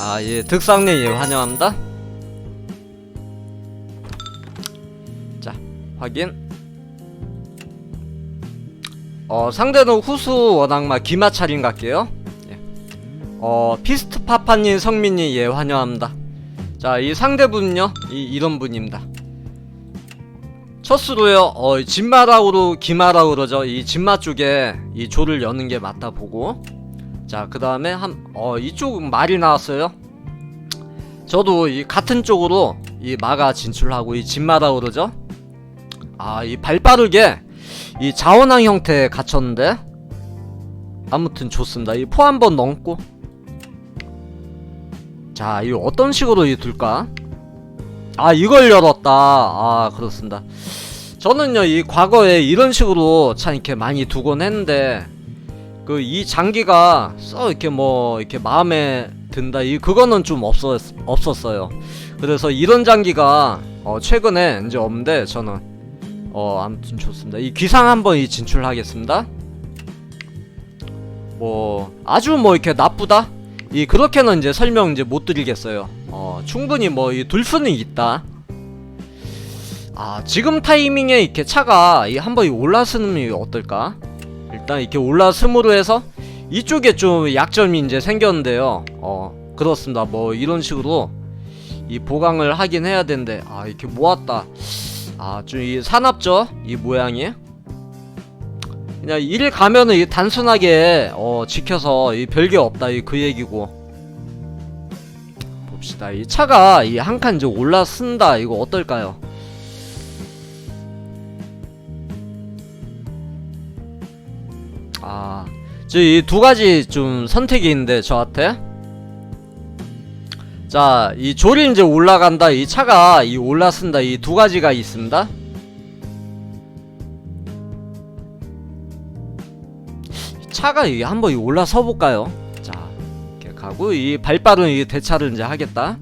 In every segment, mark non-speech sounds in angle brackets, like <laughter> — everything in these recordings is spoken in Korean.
아, 예, 득상님, 예, 환영합니다. 자, 확인. 어, 상대는 후수 워낙마 기마차린 같게요. 예. 어, 피스트 파파님, 성민이, 예, 환영합니다. 자, 이 상대분은요, 이, 이런 분입니다. 첫수로요, 어, 진마라우로, 기마라우 그러죠. 이 진마 쪽에 이 조를 여는 게 맞다 보고. 자, 그 다음에 한, 어, 이쪽 말이 나왔어요. 저도 이 같은 쪽으로 이 마가 진출하고 이 진마라 그러죠. 아, 이 발 빠르게 이 자원항 형태에 갇혔는데. 아무튼 좋습니다. 이 포 한 번 넘고. 자, 이 어떤 식으로 이 둘까? 아, 이걸 열었다. 아, 그렇습니다. 저는요, 이 과거에 이런 식으로 참 이렇게 많이 두곤 했는데, 그 이 장기가 써 이렇게 뭐 이렇게 마음에 든다 이 그거는 좀 없었 없었어요. 그래서 이런 장기가 어 최근에 이제 없는데 저는 어 아무튼 좋습니다. 이 귀상 한번 이 진출하겠습니다. 뭐 아주 뭐 이렇게 나쁘다 이 그렇게는 이제 설명 이제 못 드리겠어요. 어 충분히 뭐 이 둘 수는 있다. 아 지금 타이밍에 이렇게 차가 이 한번 이 올라서는 어떨까? 일단 이렇게 올라섬으로 해서 이쪽에 좀 약점이 이제 생겼는데요. 어 그렇습니다. 뭐 이런 식으로 이 보강을 하긴 해야 되는데 아 이렇게 모았다. 아 좀이 사납죠? 이 모양이. 그냥 일 가면은 이 단순하게 어 지켜서 이 별게 없다 이 그 얘기고. 봅시다. 이 차가 이 한 칸 이제 올라 쓴다 이거 어떨까요? 아, 저이 두 가지 좀 선택이 있는데 저한테. 자, 이 조리 이제 올라간다. 이 차가 이 올라쓴다. 이 두 가지가 있습니다. 이 차가 이 한번 이 올라서 볼까요? 자, 이렇게 가고 이 발빠른 이 대차를 이제 하겠다.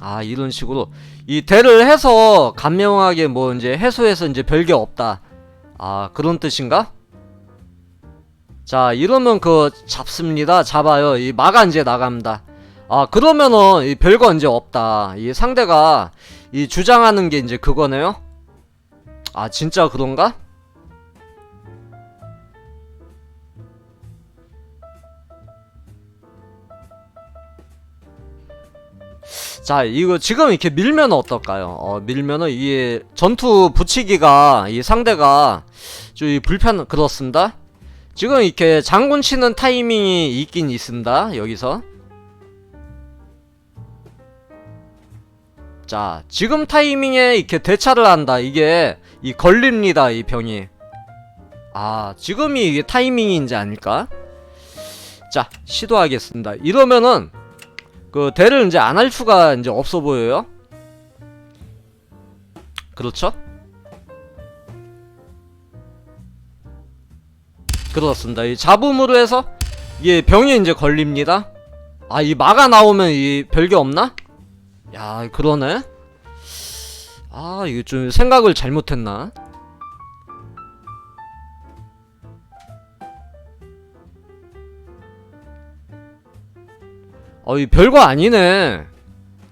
아, 이런 식으로 이 대를 해서 간명하게 뭐 이제 해소해서 이제 별게 없다. 아 그런 뜻인가? 자 이러면 그 잡습니다. 잡아요. 이 마가 이제 나갑니다. 아 그러면은 이 별거 이제 없다. 이 상대가 이 주장하는 게 이제 그거네요. 아 진짜 그런가? 자 이거 지금 이렇게 밀면 어떨까요? 어 밀면은 이게 전투 붙이기가 이 상대가 좀 불편 그렇습니다. 지금 이렇게 장군 치는 타이밍이 있긴 있습니다. 여기서 자 지금 타이밍에 이렇게 대차를 한다. 이게 이 걸립니다. 이 병이 아 지금이 이게 타이밍인지 아닐까? 자 시도하겠습니다. 이러면은 그 대를 이제 안 할 수가 이제 없어 보여요. 그렇죠? 그렇습니다. 이 잡음으로 해서 이게 병이 이제 걸립니다. 아, 이 마가 나오면 이 별게 없나? 야, 그러네. 아, 이거 좀 생각을 잘못했나? 어, 이 별거 아니네.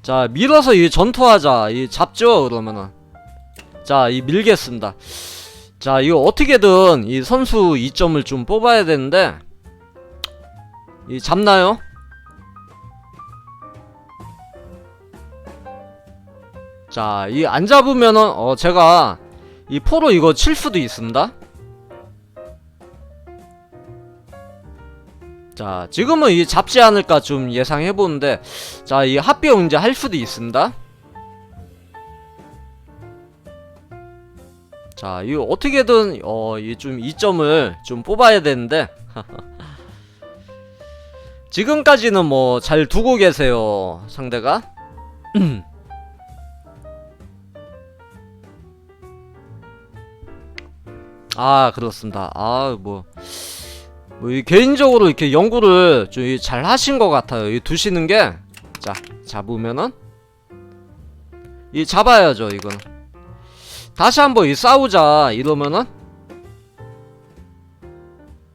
자, 밀어서 이 전투하자. 이 잡죠, 그러면은. 자, 이 밀겠습니다. 자, 이거 어떻게든 이 선수 2점을 좀 뽑아야 되는데, 이 잡나요? 자, 이 안 잡으면은, 어, 제가 이 포로 이거 칠 수도 있습니다. 자 지금은 이 잡지 않을까 좀 예상해보는데 자 이 합병 이제 할 수도 있습니다. 자 이거 어떻게든 어이좀 2점을 좀 뽑아야 되는데 <laughs> 지금까지는 뭐 잘 두고 계세요 상대가? <clears throat> 아 그렇습니다. 아뭐 뭐, 이 개인적으로 이렇게 연구를 좀 잘 하신 것 같아요. 이 두시는 게, 자, 잡으면은, 이 잡아야죠, 이거는. 다시 한번 이 싸우자, 이러면은,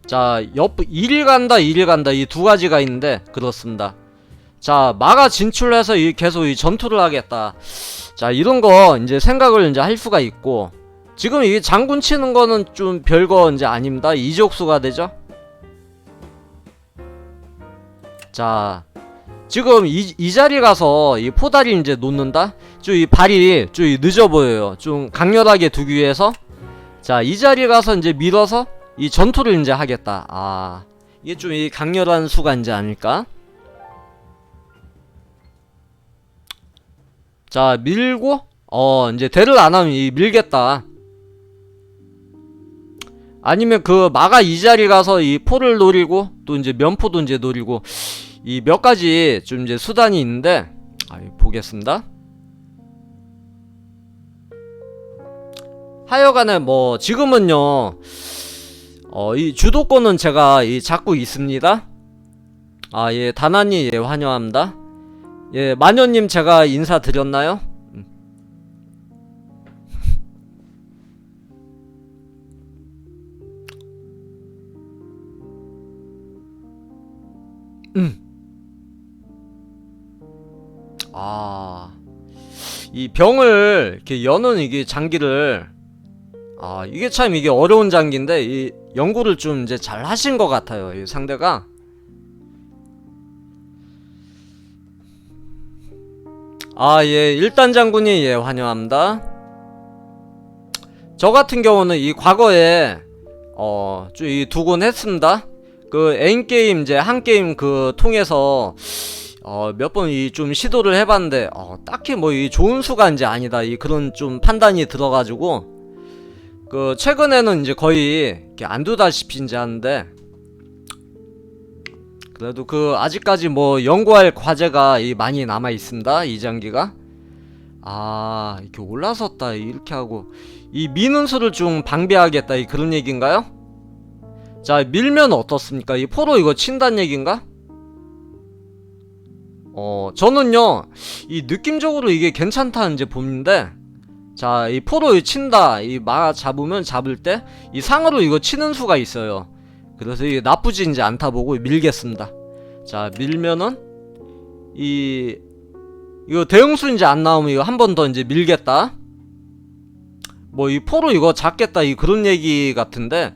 자, 옆, 1일 간다, 2일 간다, 이 두 가지가 있는데, 그렇습니다. 자, 마가 진출해서 이 계속 이 전투를 하겠다. 자, 이런 거 이제 생각을 이제 할 수가 있고, 지금 이 장군 치는 거는 좀 별거 이제 아닙니다. 이족수가 되죠? 자, 지금 이, 이 자리 가서 이 포다리 이제 놓는다? 좀 이 발이 좀 늦어 보여요. 좀 강렬하게 두기 위해서. 자, 이 자리 가서 이제 밀어서 이 전투를 이제 하겠다. 아, 이게 좀 이 강렬한 수가 이제 아닐까? 자, 밀고, 어, 이제 대를 안 하면 이 밀겠다. 아니면 그 마가 이 자리 가서 이 포를 노리고, 또 이제 면포도 이제 노리고, 이 몇 가지 좀 이제 수단이 있는데, 아, 보겠습니다. 하여간에 뭐, 지금은요, 어, 이 주도권은 제가 이 잡고 있습니다. 아, 예, 다나니, 예, 환영합니다. 예, 마녀님 제가 인사 드렸나요? 아, 이 병을 이렇게 여는 이게 장기를 아, 이게 참 이게 어려운 장기인데 이 연구를 좀 이제 잘 하신 것 같아요. 이 상대가. 아, 예, 일단 장군이 예, 환영합니다. 저 같은 경우는 이 과거에 어, 좀이 두곤 했습니다. 그 애인 게임 이제 한 게임 그 통해서 어, 몇 번 이 좀 시도를 해봤는데 어, 딱히 뭐 이 좋은 수가 이제 아니다 이 그런 좀 판단이 들어가지고 그 최근에는 이제 거의 이렇게 안 두다시피 이제 하는데 그래도 그 아직까지 뭐 연구할 과제가 이 많이 남아 있습니다 이 장기가 아 이렇게 올라섰다 이렇게 하고 이 미는 수를 좀 방비하겠다 이 그런 얘기인가요? 자 밀면 어떻습니까 이 포로 이거 친단 얘기인가? 어 저는요 이 느낌적으로 이게 괜찮다 이제 보는데 자, 이 포로 친다. 이 마 잡으면 잡을 때 이 상으로 이거 치는 수가 있어요. 그래서 이게 나쁘지 이제 않다 보고 밀겠습니다. 자, 밀면은 이 이거 대응수 이제 안 나오면 이거 한 번 더 이제 밀겠다. 뭐 이 포로 이거 잡겠다 이 그런 얘기 같은데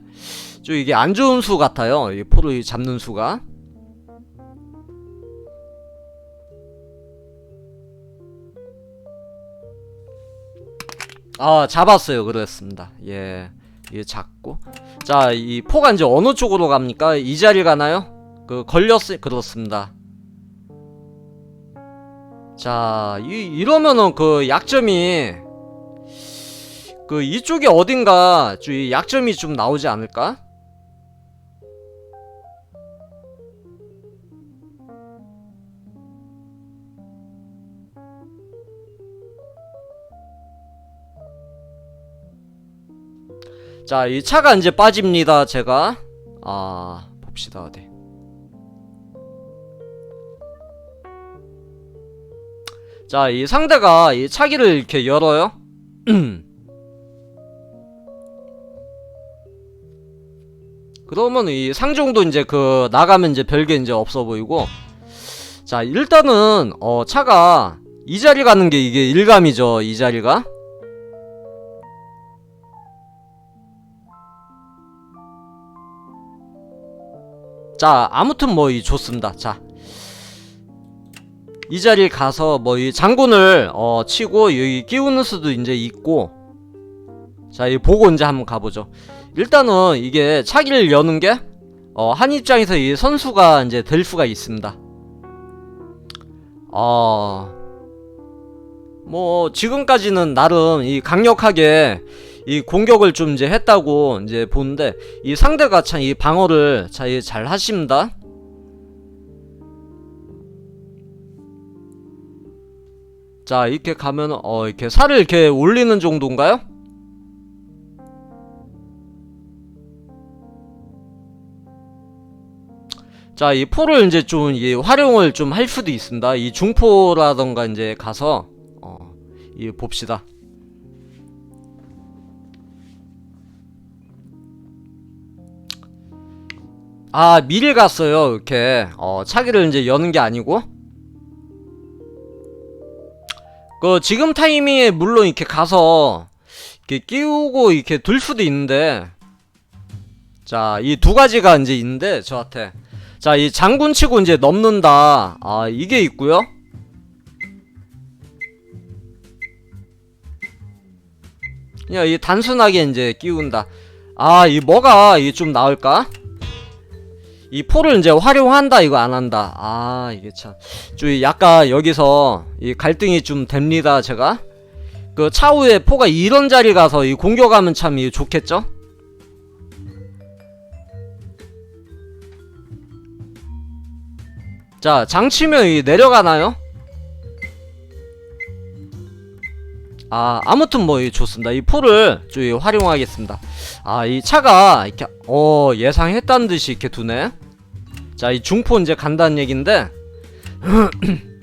좀 이게 안 좋은 수 같아요. 이 포로 이 잡는 수가. 아 잡았어요. 그랬습니다. 예. 이게 잡고. 자 이 포가 이제 어느 쪽으로 갑니까? 이 자리 가나요? 그 걸렸을 그렇습니다. 자 이, 이러면은 그 약점이 그 이쪽에 어딘가 좀이 약점이 좀 나오지 않을까 자, 이 차가 이제 빠집니다, 제가. 아, 봅시다, 어디. 자, 이 상대가 이 차기를 이렇게 열어요. <clears throat> 그러면 이 상종도 이제 그 나가면 이제 별게 이제 없어 보이고. 자, 일단은 어 차가 이 자리 가는 게 이게 일감이죠, 이 자리가. 자 아무튼 뭐 이 좋습니다. 자 이 자리에 가서 뭐 이 장군을 어 치고 여기 끼우는 수도 이제 있고 자 이 보고 이제 한번 가보죠. 일단은 이게 차기를 여는 게 어 한 입장에서 이 선수가 이제 될 수가 있습니다. 어 뭐 지금까지는 나름 이 강력하게 이 공격을 좀 이제 했다고 이제 보는데 이 상대가 참 이 방어를 잘, 잘 하십니다. 자 이렇게 가면 어 이렇게 살을 이렇게 올리는 정도인가요? 자, 이 포를 이제 좀, 이 활용을 좀 할 수도 있습니다. 이 중포라던가 이제 가서, 어, 이 봅시다. 아 미리 갔어요 이렇게. 어 차기를 이제 여는 게 아니고. 그 지금 타이밍에 물론 이렇게 가서 이렇게 끼우고 이렇게 둘 수도 있는데. 자 이 두 가지가 이제 있는데 저한테. 자 이 장군 치고 이제 넘는다. 아 이게 있고요. 그냥 이 단순하게 이제 끼운다. 아 이 뭐가 이 좀 나을까 이 포를 이제 활용한다 이거 안 한다. 아 이게 참좀 약간 여기서 이 갈등이 좀 됩니다 제가. 그 차후에 포가 이런 자리 가서 이 공격하면 참 이 좋겠죠? 자 장치면 이 내려가나요 아 아무튼 뭐 이 좋습니다. 이 포를 좀이 활용하겠습니다. 아 이 차가 이렇게 어 예상했다는 듯이 이렇게 두네. 자 이 중포 이제 간다는 얘긴데. <clears throat>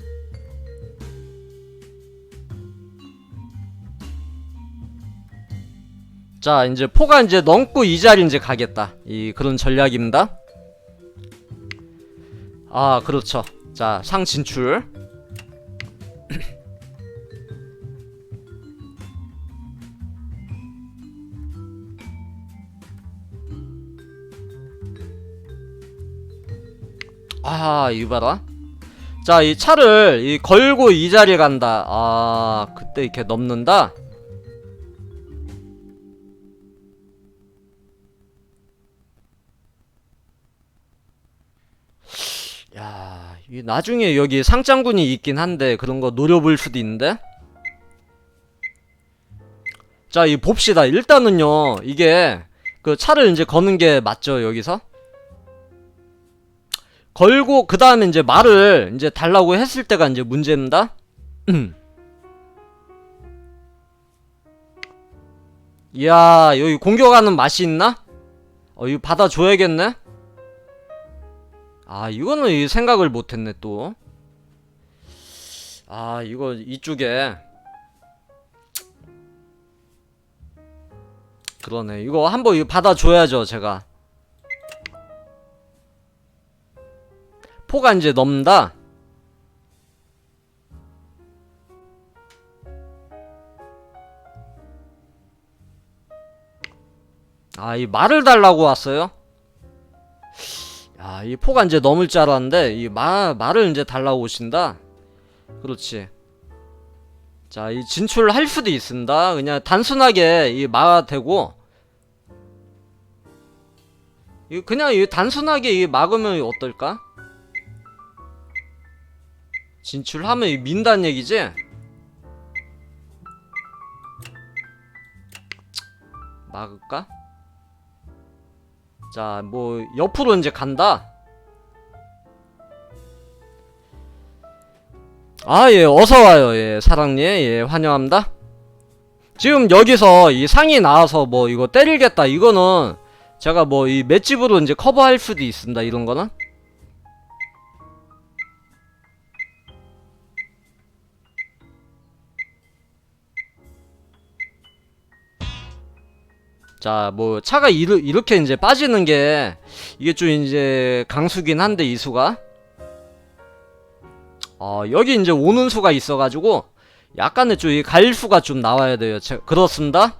자 이제 포가 이제 넘고 이 자리 이제 가겠다. 이 그런 전략입니다. 아 그렇죠. 자 상 진출 아, 이거 봐라. 자, 이 차를 이 걸고 이 자리에 간다. 아, 그때 이렇게 넘는다. 야, 이 나중에 여기 상장군이 있긴 한데 그런 거 노려볼 수도 있는데. 자, 이 봅시다. 일단은요. 이게 그 차를 이제 거는 게 맞죠, 여기서? 걸고 그 다음에 이제 말을 이제 달라고 했을 때가 이제 문제입니다. 이야 여기 공격하는 맛이 있나? 어 이거 받아줘야겠네. 아 이거는 이 생각을 못했네 또. 아 이거 이쪽에 그러네 이거 한번 이거 받아줘야죠 제가. 포가 이제 넘는다. 아, 이 말을 달라고 왔어요? 야, 이 포가 이제 넘을 줄 알았는데, 이 마, 말을 이제 달라고 오신다? 그렇지. 자, 이 진출할 수도 있습니다. 그냥 단순하게 이마 대고, 이 그냥 이 단순하게 이 막으면 어떨까? 진출하면 이 민다는 얘기지? 막을까? 자, 뭐 옆으로 이제 간다. 아, 예, 어서 와요. 예, 사랑님. 예, 환영합니다. 지금 여기서 이 상이 나와서 뭐 이거 때리겠다. 이거는 제가 뭐 이 맷집으로 이제 커버할 수도 있습니다. 이런 거는. 자, 뭐 차가 이르, 이렇게 이제 빠지는 게 이게 좀 이제 강수긴 한데 이 수가 어, 여기 이제 오는 수가 있어가지고 약간의 좀이 갈수가 좀 나와야 돼요. 제, 그렇습니다.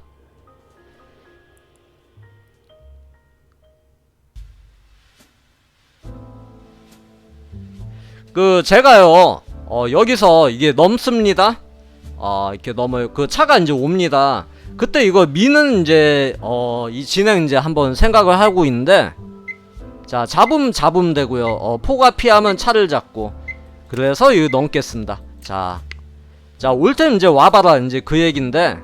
그 제가요 어, 여기서 이게 넘습니다. 어, 이렇게 넘어요. 그 차가 이제 옵니다. 그때 이거 미는 이제 어 이 진행 이제 한번 생각을 하고 있는데 자 잡음 잡음 되고요. 어 포가 피하면 차를 잡고. 그래서 이거 넘겠습니다. 자 자 올땐 이제 와봐라. 이제 그 얘긴데.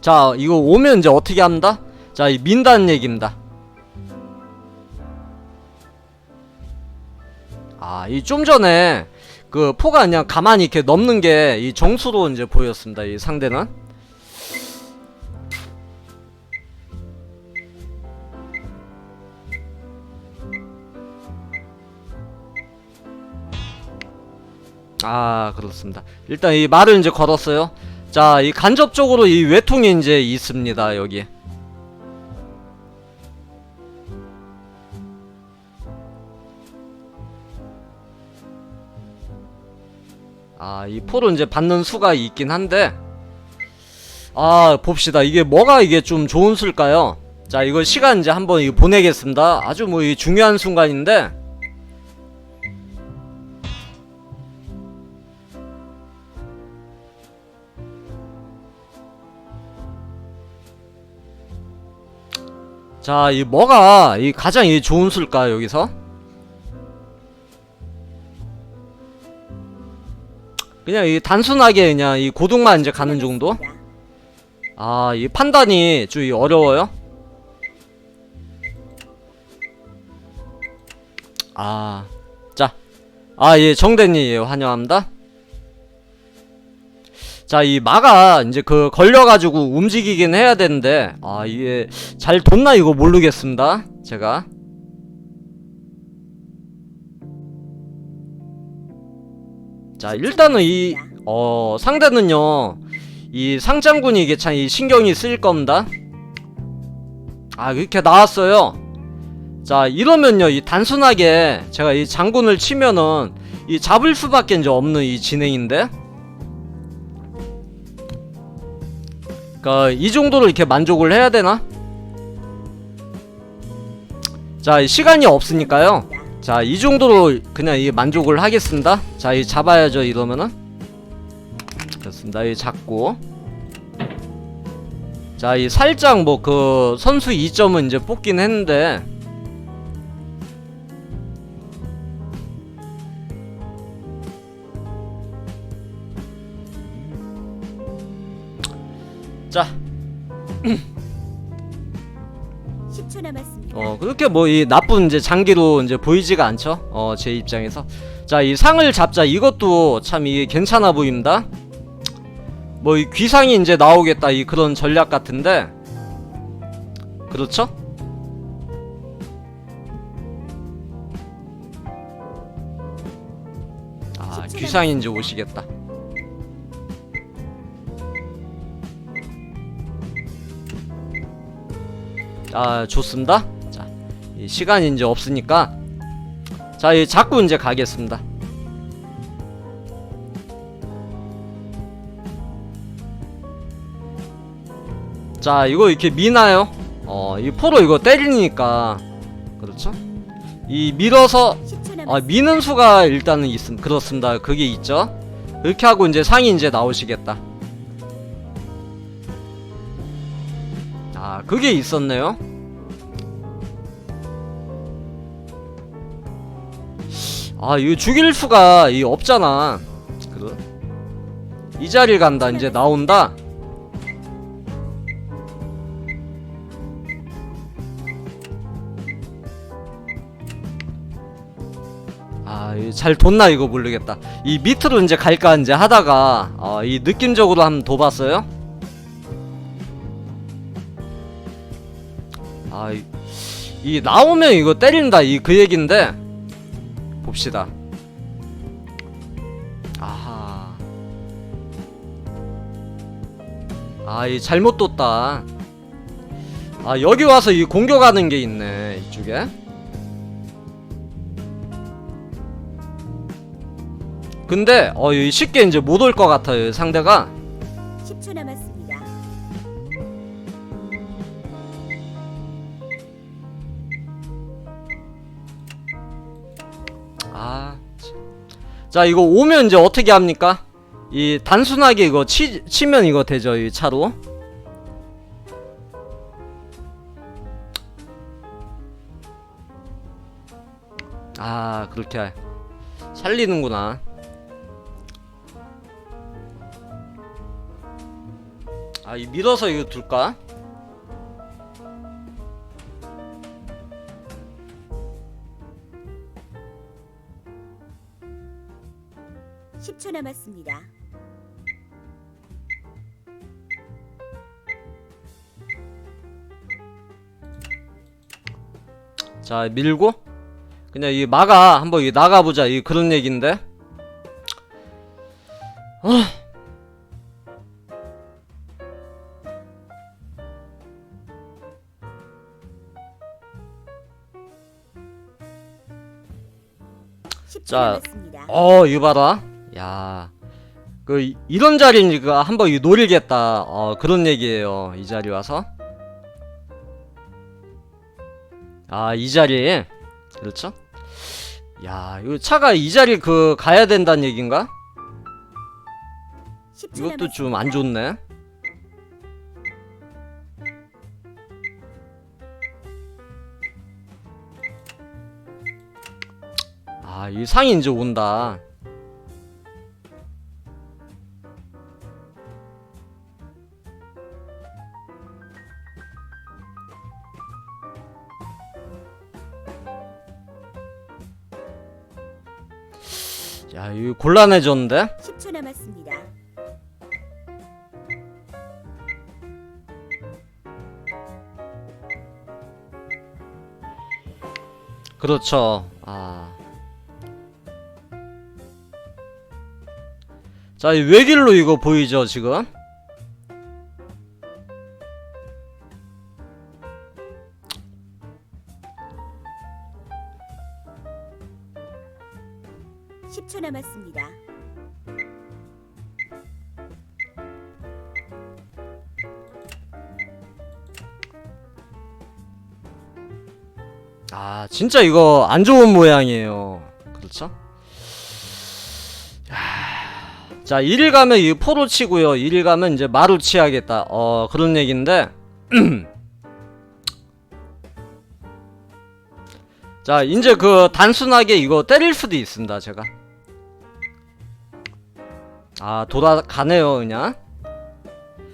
자 이거 오면 이제 어떻게 합니다? 자 이 민다는 얘기입니다. 아 이 좀 전에 그 포가 그냥 가만히 이렇게 넘는 게 이 정수로 이제 보였습니다. 이 상대는. 아 그렇습니다. 일단 이 말을 이제 걸었어요. 자 이 간접적으로 이 외통이 이제 있습니다 여기. 아, 이 포로 이제 받는 수가 있긴 한데 아, 봅시다. 이게 뭐가 이게 좀 좋은 수일까요? 자, 이거 시간 이제 한번 이거 보내겠습니다. 아주 뭐 이 중요한 순간인데 자, 이 뭐가 이 가장 이 좋은 수일까 여기서? 그냥 이 단순하게 그냥 이 고등만 이제 가는 정도? 아, 이 판단이 좀이 어려워요? 아, 자, 아, 예, 정대님, 예, 환영합니다. 자, 이 마가 이제 그 걸려가지고 움직이긴 해야 되는데, 아, 이게 잘 뒀나 이거 모르겠습니다. 제가. 자, 일단은 이, 어, 상대는요, 이 상장군이 이게 참 이 신경이 쓰일 겁니다. 아, 이렇게 나왔어요. 자, 이러면요, 이 단순하게 제가 이 장군을 치면은 이 잡을 수밖에 이제 없는 이 진행인데. 그니까 이 정도로 이렇게 만족을 해야 되나? 자, 이 시간이 없으니까요. 자, 이 정도로 그냥 이 만족을 하겠습니다. 자, 이 잡아야죠, 이러면은. 됐습니다. 이 잡고. 자, 이 살짝 뭐 그 선수 2점은 이제 뽑긴 했는데. 10초 남았습니다. 어 그렇게 뭐 이 나쁜 이제 장기로 이제 보이지가 않죠. 어 제 입장에서 자 이 상을 잡자 이것도 참 이게 괜찮아 보입니다. 뭐 이 귀상이 이제 나오겠다 이 그런 전략 같은데 그렇죠? 아 귀상이 이제 오시겠다. 아 좋습니다. 자, 이 시간이 이제 없으니까 자, 이 자꾸 이제 가겠습니다. 자, 이거 이렇게 미나요? 어, 이 포로 이거 때리니까 그렇죠? 이 밀어서 10초 남았습니다. 아, 미는 수가 일단은 있음 그렇습니다. 그게 있죠. 그렇게 하고 이제 상이 이제 나오시겠다. 아, 그게 있었네요. 아, 이거 죽일 수가 이 없잖아. 그래. 이 자리를 간다. 이제 나온다. 아, 이잘 뒀나 이거 모르겠다. 이 밑으로 이제 갈까 이제 하다가 아, 이 느낌적으로 한번 둬봤어요. 아, 이, 이 나오면 이거 때린다 이 그 얘긴데 봅시다. 아하. 아, 이 잘못 뒀다. 아, 여기 와서 이 공격하는 게 있네 이쪽에. 근데 어이 쉽게 이제 못 올 것 같아요 상대가 자 이거 오면 이제 어떻게 합니까? 이 단순하게 이거 치 치면 이거 되죠 이 차로. 아 그렇게 살리는구나. 아 이 밀어서 이거 둘까? 십초 남았습니다. 자 밀고 그냥 이 막아 한번 이 나가보자 이 그런 얘긴데 어. 자. 어 이거 봐라 야 그 이- 이런 자리니까 한번 이 노리겠다. 어 그런 얘기예요. 이 자리 와서. 아 이 자리에 그렇죠? 야 이거 차가 이 자리 그 가야 된다는 얘긴가? 10초 이것도 좀. 안 좋네. 아 이 상이 이제 온다 야 이거 곤란해졌는데 10초 남았습니다. 그렇죠. 아. 자, 이 외길로 이거 보이죠, 지금? 아, 진짜 이거 안 좋은 모양이에요. 그렇죠? 야, 자, 1일 가면 이 포로 치고요. 2일 가면 이제 마루 치야겠다. 어, 그런 얘기인데. <clears throat> 자, 이제 그 단순하게 이거 때릴 수도 있습니다, 제가. 아, 돌아가네요, 그냥.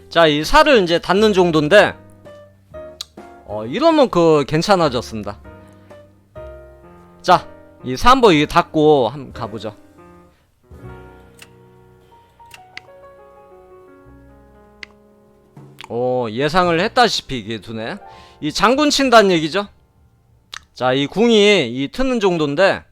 자, 이 살을 이제 닿는 정도인데, 어, 이러면 그 괜찮아졌습니다. 자, 이 3번 이 닫고 한번 가보죠. 오, 예상을 했다시피 이게 두네. 이 장군 친다는 얘기죠? 자, 이 궁이 이 트는 정도인데,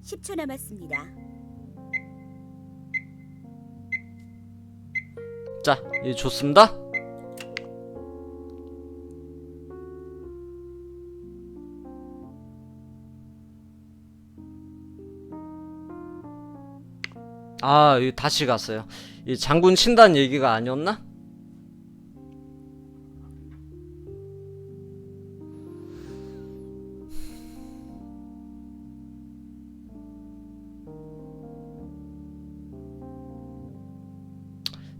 십초 남았습니다. 자, 이 좋습니다. 아, 이 다시 갔어요. 이 장군 친다는 얘기가 아니었나?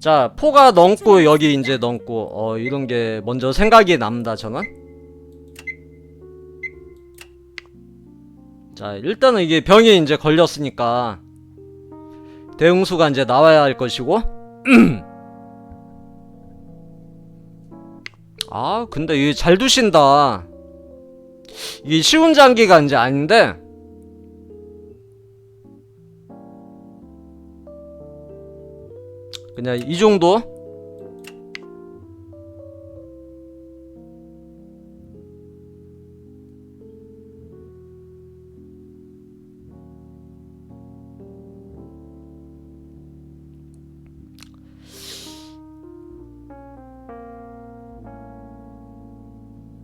자, 포가 넘고 여기 이제 넘고 어 이런 게 먼저 생각이 납니다, 저는. 자, 일단은 이게 병에 이제 걸렸으니까 대응수가 이제 나와야 할 것이고. <clears throat> 아, 근데 이게 잘 두신다. 이게 쉬운 장기가 이제 아닌데. 그냥 이 정도?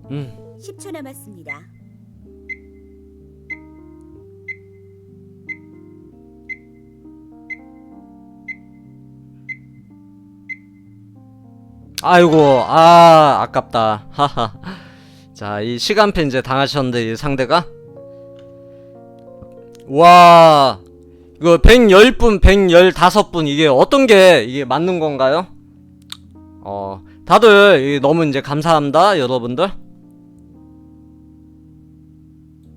음, 십초 남았습니다. 아이고, 아, 아깝다. 하하. 자, 이 시간패 이제 당하셨는데, 이 상대가? 와, 이거 110분, 115분, 이게 어떤 게, 이게 맞는 건가요? 어, 다들 이 너무 이제 감사합니다, 여러분들.